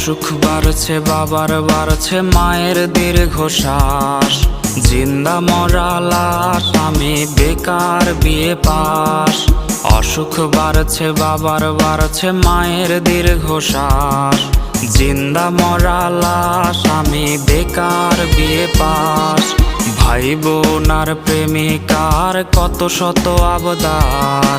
অসুখ বাড়ছে, বাবার বাড়ছে, মায়ের দীর্ঘশ্বাস। জিন্দা মরা লাশ, আমি বেকার বিয়ে পাস। অসুখ বাড়ছে, বাবার বাড়ছে, মায়ের দীর্ঘশ্বাস। জিন্দা মরা লাশ, আমি বেকার বিয়ে পাস। ভাই বোনার প্রেমিকার কত শত আবদার।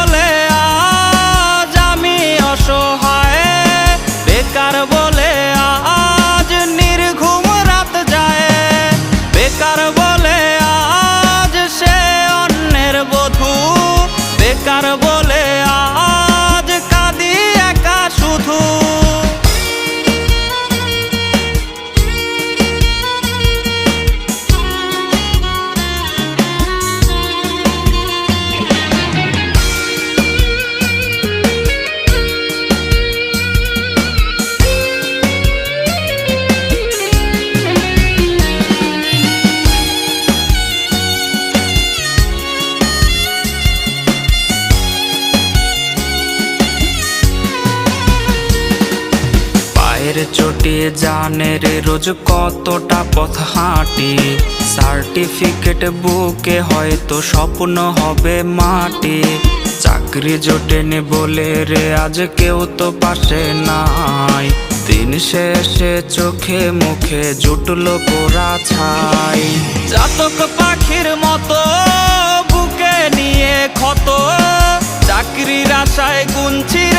বেকার পায়ের চোটে জানের রোজ কতটা পথ হাঁটি? সার্টিফিকেট বুকে হয়তো স্বপ্ন হবে মাটি। চাকরি জোটেনি বলে রে, আজ কেউ তো পাশে নাই। দিন শেষে চোখে মুখে জুটলো পোড়া ছাই। জাতক পাখির মতো বুকে নিয়ে ক্ষত। চাকরির আশায় গুনছি রে